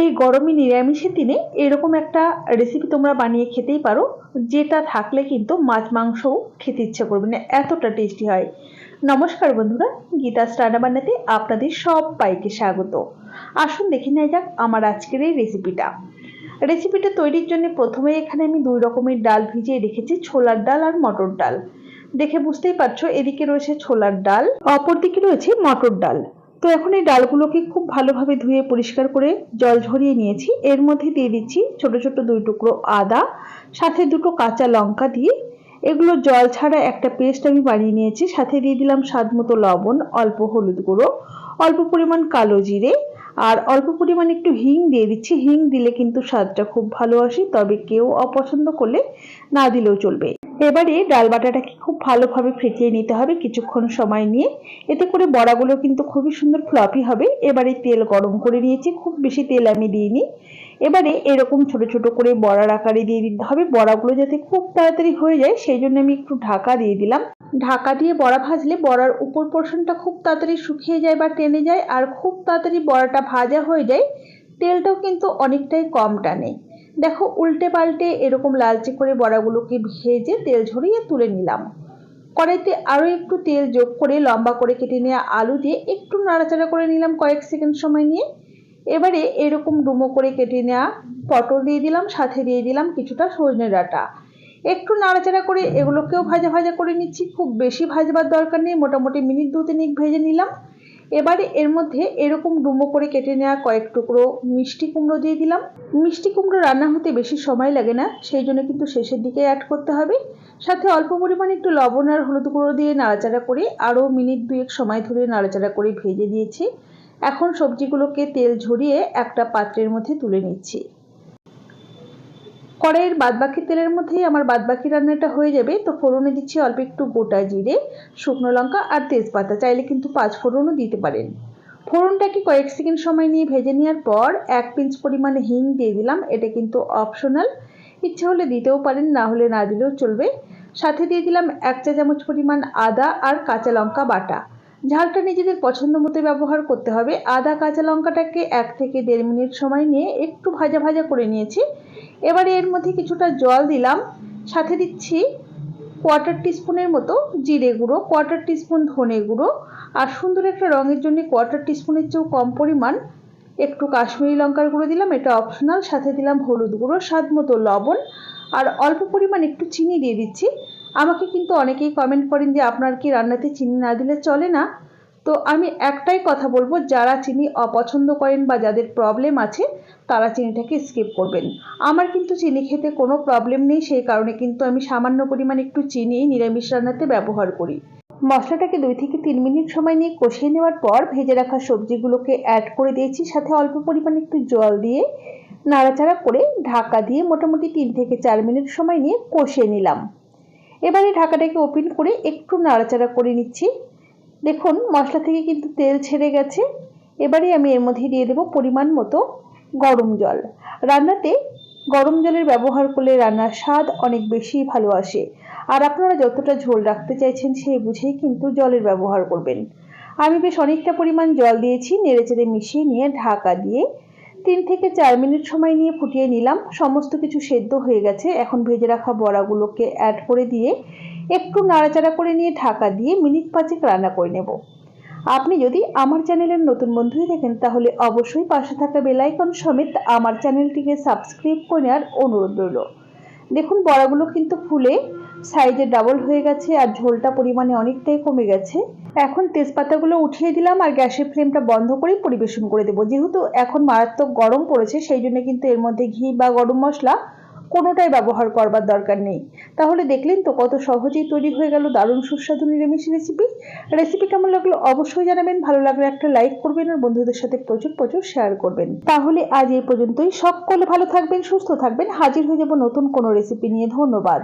এই গরমে নিরামিষের দিনে এরকম একটা রেসিপি তোমরা বানিয়ে খেতেই পারো, যেটা থাকলে কিন্তু মাছ মাংসও খেতে ইচ্ছে করবে না, এতটা টেস্টি হয়। নমস্কার বন্ধুরা, গীতা স্টাডা বানাতে আপনাদের সব সবাইকে স্বাগত। আসুন দেখে নেওয়া যাক আমার আজকের এই রেসিপিটা রেসিপিটা তৈরির জন্য প্রথমে এখানে আমি দুই রকমের ডাল ভিজিয়ে রেখেছি, ছোলার ডাল আর মটর ডাল। দেখে বুঝতেই পারছ, এদিকে রয়েছে ছোলার ডাল, অপরদিকে রয়েছে মটর ডাল। তো এখন এই ডালগুলোকে খুব ভালোভাবে ধুয়ে পরিষ্কার করে জল ঝরিয়ে নিয়েছি। এর মধ্যে দিয়ে দিচ্ছি ছোট ছোট দুই টুকরো আদা, সাথে দুটো কাঁচা লঙ্কা দিয়ে। এগুলো জল ছাড়া একটা পেস্ট আমি বানিয়ে নিয়েছি। সাথে দিয়ে দিলাম স্বাদ মতো লবণ, অল্প হলুদ গুঁড়ো, অল্প পরিমাণ কালো জিরে, আর অল্প পরিমাণ একটু হিং দিয়ে দিচ্ছি। হিং দিলে কিন্তু স্বাদটা খুব ভালো আসে, তবে কেউ অপছন্দ করলে না দিলেও চলবে। এবারে ডাল বাটাটাকে খুব ভালোভাবে ফেটিয়ে নিতে হবে কিছুক্ষণ সময় নিয়ে। এতে করে বড়াগুলো কিন্তু খুবই সুন্দর ফ্লপি হবে। এবারে তেল গরম করে নিয়েছি, খুব বেশি তেল আমি দিইনি। এবারে এরকম ছোট ছোট করে বড়ার আকারে দিয়ে দিতে হবে। বড়াগুলো যাতে খুব তাড়াতাড়ি হয়ে যায়, সেই জন্য আমি একটু ঢাকা দিয়ে দিলাম। ঢাকা দিয়ে বড়া ভাজলে বড়ার উপর পোর্শনটা খুব তাড়াতাড়ি শুকিয়ে যায় বা টেনে যায়, আর খুব তাড়াতাড়ি বড়াটা ভাজা হয়ে যায়, তেলটাও কিন্তু অনেকটাই কম টানে। দেখো উল্টে পাল্টে এরকম লালচে করে বড়াগুলোকে ভেজে তেল ঝরিয়ে তুলে নিলাম। কড়াইতে আরও একটু তেল যোগ করে লম্বা করে কেটে নেওয়া আলু দিয়ে একটু নাড়াচাড়া করে নিলাম কয়েক সেকেন্ড সময় নিয়ে। এবারে এরকম ডুমো করে কেটে নেওয়া পটল দিয়ে দিলাম, সাথে দিয়ে দিলাম কিছুটা সজনে ডাঁটা। একটু নাড়াচাড়া করে এগুলোকেও ভাজা ভাজা করে নিচ্ছি, খুব বেশি ভাজবার দরকার নেই, মোটামুটি মিনিট দু তিনিক ভেজে নিলাম। এবারে এর মধ্যে এরকম ডুমো করে কেটে নেওয়া কয়েক টুকরো মিষ্টি কুমড়ো দিয়ে দিলাম। মিষ্টি কুমড়ো রান্না হতে বেশি সময় লাগে না, সেই জন্য কিন্তু শেষের দিকে অ্যাড করতে হবে। সাথে অল্প পরিমাণে একটু লবণ আর হলুদ গুঁড়ো দিয়ে নাড়াচাড়া করে আরও মিনিট দুয়েক সময় ধরে নাড়াচাড়া করে ভেজে দিয়েছি এখন সবজিগুলোকে তেল ঝরিয়ে একটা পাত্রের মধ্যে তুলে নিচ্ছি। কড়াইয়ের বাদবাকি তেলের মধ্যেই আমার বাদবাকি রান্নাটা হয়ে যাবে। তো ফোড়নে দিচ্ছি অল্প একটু গোটা জিরে, শুকনো লঙ্কা আর তেজপাতা। চাইলে কিন্তু পাঁচ ফোড়নও দিতে পারেন। ফোড়নটাকে কয়েক সেকেন্ড সময় নিয়ে ভেজে নেওয়ার পর এক পিঞ্চ পরিমাণে হিং দিয়ে দিলাম। এটা কিন্তু অপশনাল। ইচ্ছে হলে দিতেও পারেন, না হলে না দিলেও চলবে। সাথে দিয়ে দিলাম এক চা চামচ পরিমাণ আদা আর কাঁচা লঙ্কা বাটা। ঝালটা নিজেদের পছন্দ মতো ব্যবহার করতে হবে। আদা, কাঁচা লঙ্কাটাকে এক থেকে দেড় মিনিট সময় নিয়ে একটু ভাজা ভাজা করে নিয়েছি। এবারে এর মধ্যে কিছুটা জল দিলাম। সাথে দিচ্ছি কোয়ার্টার টিস্পুনের মতো জিরে গুঁড়ো কোয়ার্টার টিস্পুন ধনে গুঁড়ো। আর সুন্দর একটা রঙের জন্য কোয়ার্টার টিস্পুনের চেয়েও কম পরিমাণ একটু কাশ্মীরি লঙ্কার গুঁড়ো দিলাম, এটা অপশনাল সাথে দিলাম হলুদ গুঁড়ো, স্বাদ মতো লবণ। আর অল্প পরিমাণ একটু চিনি দিয়ে দিচ্ছি। আমাকে কিন্তু অনেকেই কমেন্ট করেন যে, আপনার কি রান্নাতে চিনি না দিলে চলে না? তো আমি একটাই কথা বলব, যারা চিনি অপছন্দ করেন বা যাদের প্রবলেম আছে, তারা চিনিটাকে স্কিপ করবেন। আমার কিন্তু চিনি খেতে কোনো প্রবলেম নেই, সেই কারণে কিন্তু আমি সামান্য পরিমাণ একটু চিনি নিরামিষ রান্নাতে ব্যবহার করি। মশলাটাকে দুই থেকে তিন মিনিট সময় নিয়ে কষিয়ে নেওয়ার পর ভেজে রাখা সবজিগুলোকে অ্যাড করে দিয়েছি, সাথে অল্প পরিমাণে একটু জল দিয়ে নাড়াচাড়া করে ঢাকা দিয়ে মোটামুটি তিন থেকে চার মিনিট সময় নিয়ে কষিয়ে নিলাম। এবারে ঢাকাটাকে ওপেন করে একটু নাড়াচাড়া করে নিচ্ছি। দেখুন, মশলা থেকে কিন্তু তেল ছেড়ে গেছে। এবারে আমি এর মধ্যে দিয়ে দেবো পরিমাণ মতো গরম জল। রান্নাতে গরম জলের ব্যবহার করলে রান্নার স্বাদ অনেক বেশি ভালো আসে। আর আপনারা যতটা ঝোল রাখতে চাইছেন সেই বুঝেই কিন্তু জলের ব্যবহার করবেন। আমি বেশ অনেকটা পরিমাণ জল দিয়েছি, নেড়েচেড়ে মিশিয়ে নিয়ে ঢাকা দিয়ে তিন থেকে চার মিনিট সময় নিয়ে ফুটিয়ে নিলাম। সমস্ত কিছু সেদ্ধ হয়ে গেছে। এখন ভেজে রাখা বড়াগুলোকে অ্যাড করে দিয়ে একটু নাড়াচাড়া করে নিয়ে ঢাকা দিয়ে মিনিট পাঁচেক রান্না করে নেব। আপনি যদি আমার চ্যানেলের নতুন বন্ধুই দেখেন তাহলে অবশ্যই পাশে থাকা বেলাইকন সমেত আমার চ্যানেলটিকে সাবস্ক্রাইব করে নেওয়ার অনুরোধ রইল। দেখুন, বড়াগুলো কিন্তু ফুলে সাইজে ডাবল হয়ে গেছে আর ঝোলটা পরিমাণে অনেকটাই কমে গেছে। এখন তেজপাতাগুলো উঠিয়ে দিলাম আর গ্যাসের ফ্লেমটা বন্ধ করে পরিবেশন করে দেবো। যেহেতু এখন মারাত্মক গরম পড়েছে, সেই জন্য কিন্তু এর মধ্যে ঘি বা গরম মশলা কোনোটাই ব্যবহার করবার দরকার নেই। তাহলে দেখলেন তো কত সহজেই তৈরি হয়ে গেল দারুণ সুস্বাদু নিরামিষ রেসিপি রেসিপি কেমন লাগল অবশ্যই জানাবেন, ভালো লাগলে একটা লাইক করবেন আর বন্ধুদের সাথে প্রচুর প্রচুর শেয়ার করবেন। তাহলে আজ এই পর্যন্তই, সকলে ভালো থাকবেন, সুস্থ থাকবেন, হাজির হয়ে যাব নতুন কোনো রেসিপি নিয়ে। ধন্যবাদ।